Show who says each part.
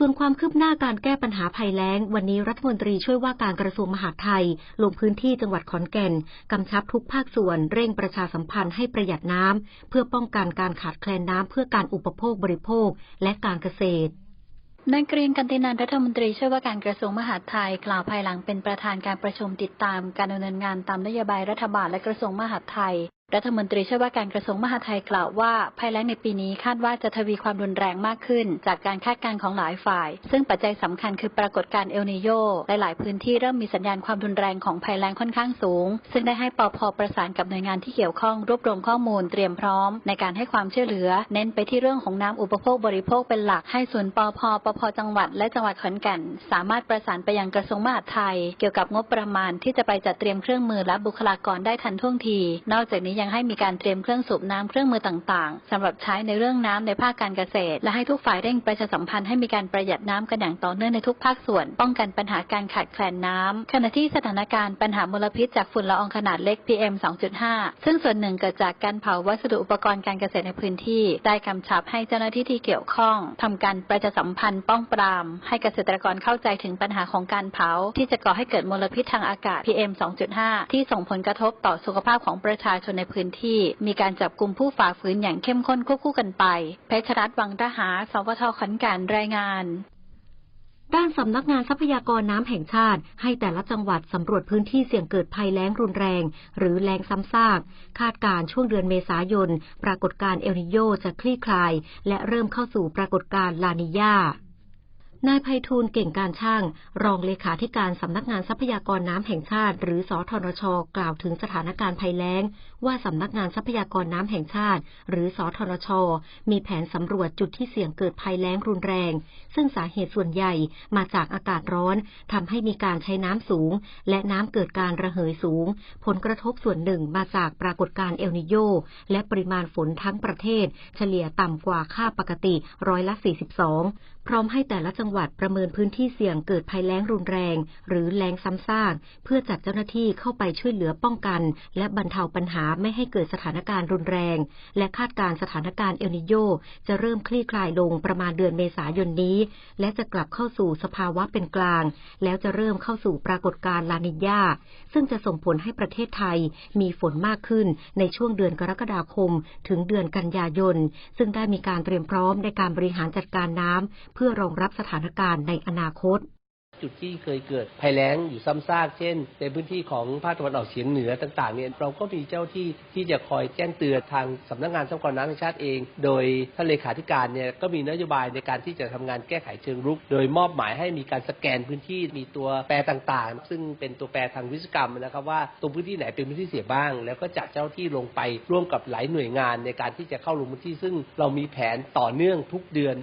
Speaker 1: ส่วนความคืบหน้าการแก้ปัญหาภัยแล้ง วันนี้รัฐมนตรีช่วยว่าการกระทรวงมหาดไทย ลงพื้นที่จังหวัดขอนแก่น กำชับทุกภาคส่วนเร่งประชาสัมพันธ์ให้ประหยัดน้ำ เพื่อป้องกันการขาดแคลนน้ำเพื่อการอุปโภคบริโภค และการเกษตร
Speaker 2: นายเกรียงกันตินันรัฐมนตรีช่วยว่าการกระทรวงมหาดไทย กล่าวภายหลังเป็นประธานการประชุมติดตาม การดำเนินงานตามนโยบายรัฐบาลและกระทรวงมหาดไทย รัฐมนตรีช่วยว่าการกระทรวงมหาดไทยกล่าวว่าภัยแล้งในปีนี้คาดว่าจะทวีความรุนแรงมากขึ้น จากการคาดการณ์ของหลายฝ่าย ซึ่งปัจจัยสำคัญคือปรากฏการณ์เอลนิโยหลายๆพื้นที่เริ่มมีสัญญาณความรุนแรงของภัยแล้งค่อนข้างสูง ซึ่งได้ให้ปอพประสานกับหน่วยงานที่เกี่ยวข้องรวบรวมข้อมูลเตรียมพร้อม ในการให้ความช่วยเหลือ เน้นไปที่เรื่องของน้ำอุปโภคบริโภคเป็นหลักให้ศูนย์ปพปพจังหวัด และจังหวัดขอนแก่น สามารถประสานไปยังกระทรวงมหาดไทย เกี่ยวกับงบประมาณที่จะไปจัดเตรียมเครื่องมือและบุคลากรได้ทันท่วงที นอกจากนี้ยังให้มีการเตรียมเครื่องสูบน้ำเครื่องมือต่างๆสำหรับใช้ในเรื่องน้ำในภาคการเกษตร และให้ทุกฝ่ายเร่งประชาสัมพันธ์ให้มีการประหยัดน้ำกันอย่างต่อเนื่องในทุกภาคส่วน ป้องกันปัญหาการขาดแคลนน้ำขณะที่สถานการณ์ปัญหามลพิษจากฝุ่นละอองขนาดเล็ก PM 2.5 ซึ่งส่วนหนึ่งเกิดจากการเผาวัสดุอุปกรณ์การเกษตรในพื้นที่ ได้กำชับให้เจ้าหน้าที่ที่เกี่ยวข้องทำการประชาสัมพันธ์ป้องปราม ให้เกษตรกรเข้าใจถึงปัญหาของการเผา ที่จะก่อให้เกิดมลพิษทางอากาศ PM 2.5 ที่ส่งผลกระทบต่อสุขภาพของประชาชนในพื้นที่ มีการจับกลุ่มผู้ฝ่าฝืนอย่างเข้มข้นควบคู่กันไป เพชรรัตน์วังทหารสวทขอนแก่นรายงาน
Speaker 1: ด้านสำนักงานทรัพยากรน้ำแห่งชาติ ให้แต่ละจังหวัดสำรวจพื้นที่เสี่ยงเกิดภัยแล้งรุนแรง หรือแล้งซ้ำซาก คาดการณ์ช่วงเดือนเมษายน ปรากฏการณ์เอลนิโยจะคลี่คลาย และเริ่มเข้าสู่ปรากฏการณ์ลานิญา นายไพฑูรย์เก่งการช่าง รองเลขาธิการสำนักงานทรัพยากรน้ำแห่งชาติ หรือสทนช กล่าวถึงสถานการณ์ภัยแล้ง ว่าสำนักงานทรัพยากรน้ำแห่งชาติ หรือสทนช มีแผนสำรวจจุดที่เสี่ยงเกิดภัยแล้งรุนแรง ซึ่งสาเหตุส่วนใหญ่มาจากอากาศร้อนทำให้มีการใช้น้ำสูง และน้ำเกิดการระเหยสูง ผลกระทบส่วนหนึ่งมาจากปรากฏการณ์เอลนิโยและปริมาณฝนทั้งประเทศ เฉลี่ยต่ำกว่าค่าปกติร้อยละ 42 พร้อมให้แต่ละจังหวัดประเมินพื้นที่เสี่ยงเกิดภัยแล้งรุนแรง หรือแล้งซ้ำซากเพื่อจัดเจ้าหน้าที่เข้าไปช่วยเหลือป้องกัน และบรรเทาปัญหาไม่ให้เกิดสถานการณ์รุนแรง และคาดการสถานการณ์เอลนิโยจะเริ่มคลี่คลายลงประมาณเดือนเมษายนนี้ และจะกลับเข้าสู่สภาวะเป็นกลาง แล้วจะเริ่มเข้าสู่ปรากฏการณ์ลานิญาซึ่งจะส่งผลให้ประเทศไทยมีฝนมากขึ้นในช่วงเดือนกรกฎาคม ถึงเดือนกันยายน ซึ่งได้มีการเตรียมพร้อมในการบริหารจัดการน้ำเพื่อรองรับสถานานการณ์ในอนาคต
Speaker 3: จุดที่เคยเกิดภัยแล้งอยู่ซ้ำซากเช่น ในพื้นที่ของภาคตะวันออกเฉียงเหนือต่างๆเนี่ยเราก็มีเจ้าที่ที่จะคอยแจ้งเตือนทางสำนักงานทรัพยากรน้ำแห่งชาติเอง โดยท่านเลขาธิการเนี่ยก็มีนโยบายในการที่จะทำงานแก้ไขเชิงรุก โดยมอบหมายให้มีการสแกนพื้นที่มีตัวแปรต่างๆ ซึ่งเป็นตัวแปรทางวิศวกรรมนะครับว่าตรงพื้นที่ไหนเป็นพื้นที่เสี่ยบ้าง แล้วก็จัดเจ้าที่ลงไปร่วมกับหลายหน่วยงานในการที่จะเข้าลงพื้นที่ซึ่งเรามีแผนต่อเนื่องทุกเดือน